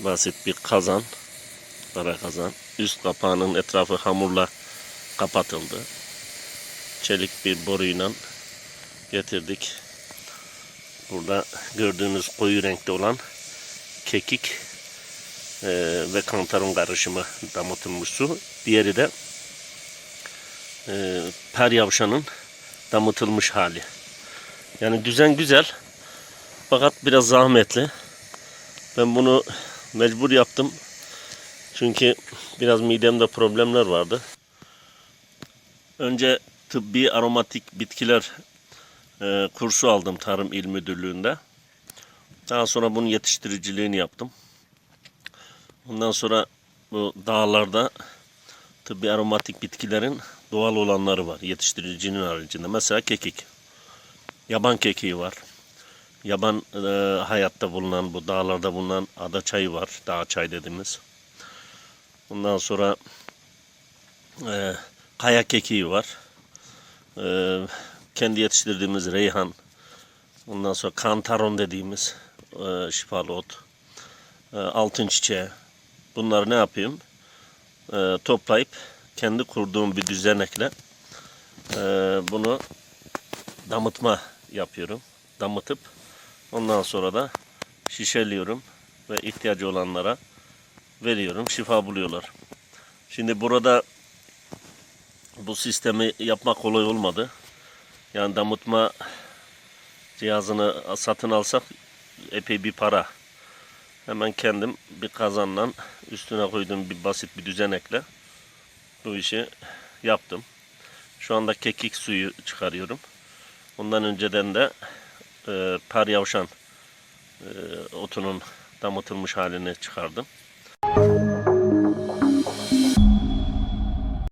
Basit bir kazan. Kara kazan. Üst kapağının etrafı hamurla kapatıldı. Çelik bir boruyla getirdik. Burada gördüğünüz koyu renkte olan kekik eee, ve kantaron karışımı damıtılmış su. Diğeri de eee per yavşanın damıtılmış hali. Yani düzen güzel. Fakat biraz zahmetli. Ben bunu mecbur yaptım. Çünkü biraz midemde problemler vardı. Önce tıbbi aromatik bitkiler e, kursu aldım Tarım İl Müdürlüğü'nde. Daha sonra bunun yetiştiriciliğini yaptım. Ondan sonra bu dağlarda tıbbi aromatik bitkilerin doğal olanları var. Yetiştiricinin haricinde. Mesela kekik. Yaban kekiği var. Yaban e, hayatta bulunan, bu dağlarda bulunan ada çayı var. Dağ çay dediğimiz. Ondan sonra e, kaya kekiği var. E, kendi yetiştirdiğimiz reyhan. Ondan sonra kantaron dediğimiz e, şifalı ot. E, altın çiçeği. Bunları ne yapayım? E, toplayıp kendi kurduğum bir düzenekle e, bunu damıtma yapıyorum. Damıtıp ondan sonra da şişeliyorum ve ihtiyacı olanlara veriyorum. Şifa buluyorlar. Şimdi burada bu sistemi yapmak kolay olmadı. Yani damıtma cihazını satın alsak epey bir para. Hemen kendim bir kazanla üstüne koyduğum bir basit bir düzenekle bu işi yaptım. Şu anda kekik suyu çıkarıyorum. Ondan önceden de e, yavşan e, otunun damıtılmış halini çıkardım.